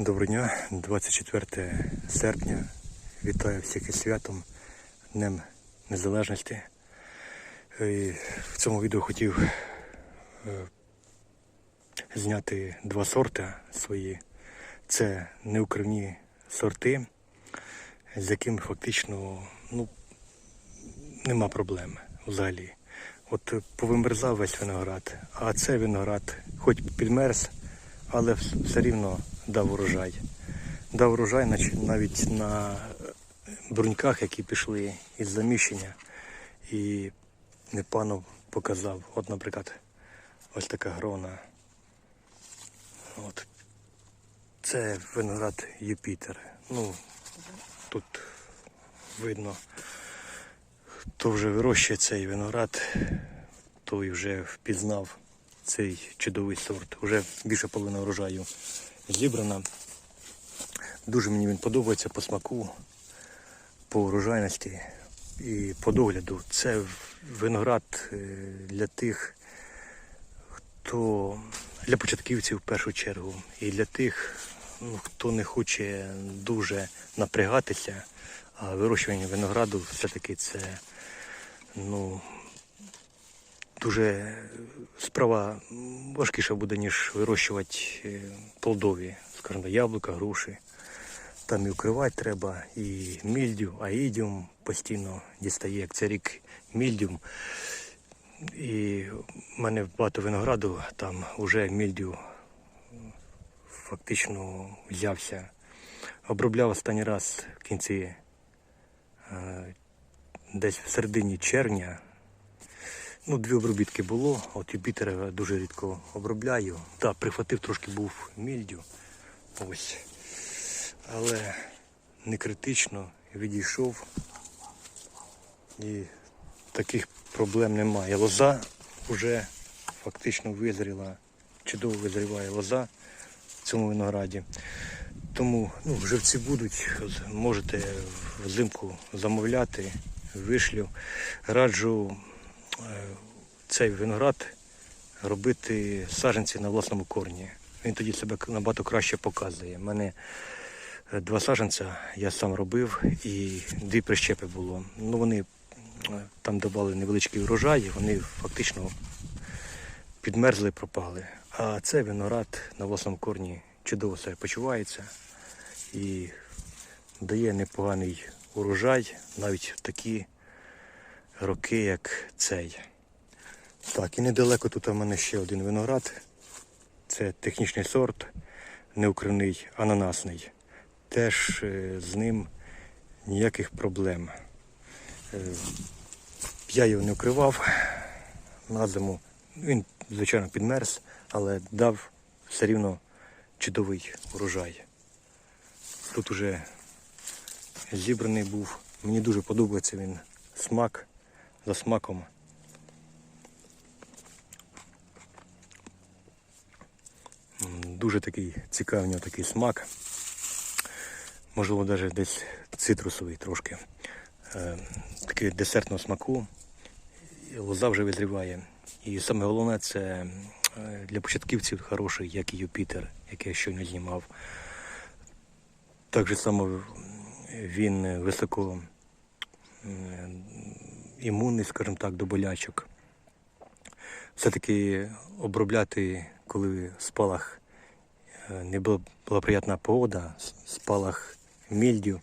Доброго дня, 24 серпня. Вітаю всіх із святом, Днем Незалежності. І в цьому відео хотів е, зняти два сорти свої. Це неукривні сорти, з якими фактично ну, нема проблем взагалі. От е, повимерзав весь виноград, а цей виноград хоч підмерз, але все рівно дав урожай. Дав урожай навіть на бруньках, які пішли із заміщення. І Непанов показав. От, наприклад, ось така грона. От. Це виноград Юпітер. Ну, тут видно, хто вже вирощує цей виноград, той вже впізнав цей чудовий сорт. Уже більше половина врожаю зібрана. Дуже мені він подобається по смаку, по урожайності і по догляду. Це виноград е, для тих, хто для початківців в першу чергу, і для тих, ну, хто не хоче дуже напрягатися, а вирощування винограду все-таки це ну, дуже справа важкіша буде, ніж вирощувати е, плодові, скажімо, яблука, груші. Там і укривати треба, і мільдю, аїдіум постійно дістає, як це рік мільдіум. І в мене багато винограду, там вже мільдю фактично взявся. Обробляв останній раз в кінці е, десь в середині червня. Ну, дві обробітки було, от Юпітера дуже рідко обробляю. Так, прихватив трошки був мільдю. Ось. Але не критично відійшов. І таких проблем немає. Лоза вже фактично визріла, чудово визріває лоза в цьому винограді. Тому ну, живці будуть, можете взимку замовляти, вишлю. Раджу е, цей виноград робити саджанці на власному корні. Він тоді себе набагато краще показує. У мене е, два саджанця я сам робив і дві прищепи було. Ну вони е, там давали невеличкий урожай, вони фактично підмерзли, пропали. А цей виноград на власному корні чудово себе почувається і дає непоганий урожай навіть в такі роки, як цей. Так, і недалеко тут у мене ще один виноград. Це технічний сорт, неукривний ананасний. Теж е, з ним ніяких проблем. Е, Я його не укривав на зиму. Він, звичайно, підмерз, але дав все рівно чудовий урожай. Тут уже зібраний був. Мені дуже подобається він смак за смаком. Дуже такий цікавий у нього такий смак. Можливо, навіть десь цитрусовий трошки. Е, такий десертного смаку. Лоза вже визріває. І саме головне це е, для початківців хороший, як і Юпітер, який я щойно знімав. Так же само він високо імунний, скажімо так, до болячок. Все-таки обробляти, коли спалах не була, була приятна погода, спалах мільдю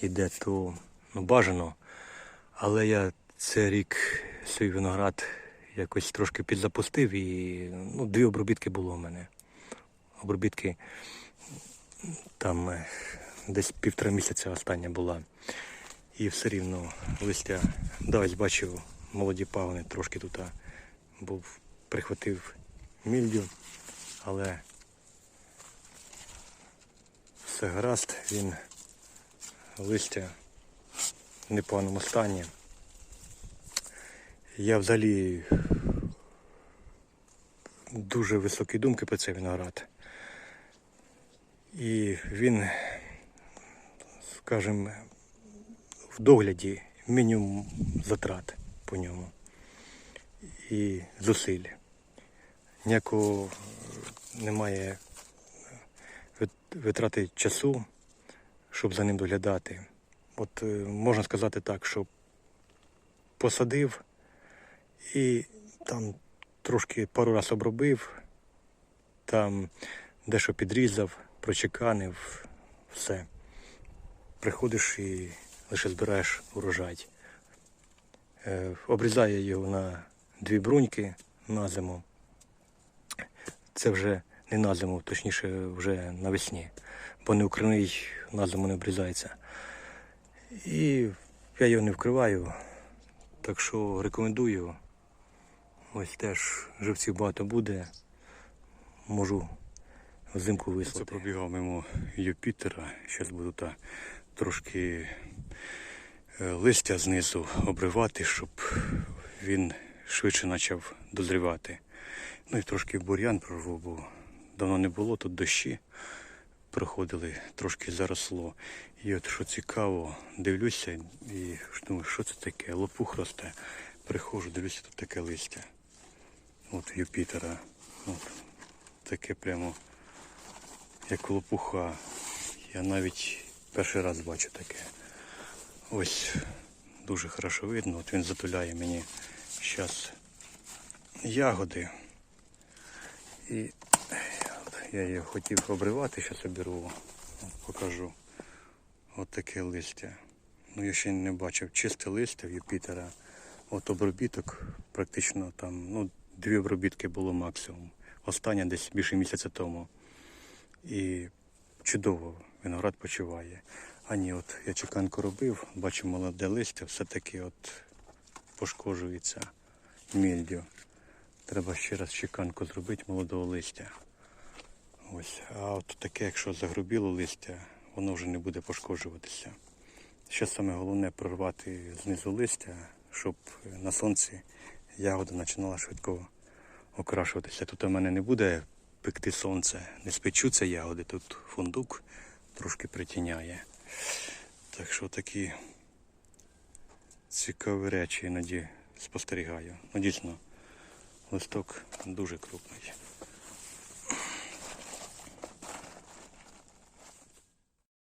іде, то ну, бажано. Але я цей рік свій виноград якось трошки підзапустив і ну, дві обробітки було в мене. Обробітки там е, десь півтора місяця остання була. І все рівно листя, да, бачив, молоді пагони трошки тут був, прихватив мільдю, але все гаразд, він листя в непоганому стані. Я взагалі дуже високі думки про цей виноград. І він, скажімо, в догляді мінімум затрат по ньому і зусиль. Ніякого немає витрати часу, щоб за ним доглядати. От е, можна сказати так, що посадив і там трошки пару раз обробив, там дещо підрізав, прочеканив, все. Приходиш і лише збираєш урожай. Е, обрізаю його на дві бруньки на зиму. Це вже не на зиму, точніше вже навесні, бо не укриний на зиму не обрізається. І я його не вкриваю, так що рекомендую. Ось теж живців багато буде. Можу взимку Це вислати. пробігав мимо Юпітера. Зараз буду та трошки е, листя знизу обривати, щоб він швидше почав дозрівати. Ну і трошки бур'ян прорву, бо давно не було, тут дощі проходили, трошки заросло. І от що цікаво, дивлюся і думаю, що це таке? Лопух росте. Приходжу, дивлюся, тут таке листя. От Юпітера. От, таке прямо як лопуха. Я навіть перший раз бачу таке. Ось дуже хорошо видно. От він затуляє мені зараз ягоди. І я його хотів обривати, зараз обірву. Покажу. От таке листя. Ну я ще не бачив чисте листя в Юпітера. От обробіток практично там, ну, дві обробітки було максимум. Остання десь більше місяця тому. І чудово виноград почуває. А ні, от я чеканку робив, бачу молоде листя, все-таки от пошкоджується мільдю. Треба ще раз чеканку зробити молодого листя. Ось. А от таке, якщо загрубіло листя, воно вже не буде пошкоджуватися. Ще саме головне прорвати знизу листя, щоб на сонці ягода починала швидко окрашуватися. Тут у мене не буде пекти сонце, не спечуться ягоди, тут фундук трошки притіняє. Так що такі цікаві речі іноді спостерігаю. Ну дійсно, листок дуже крупний.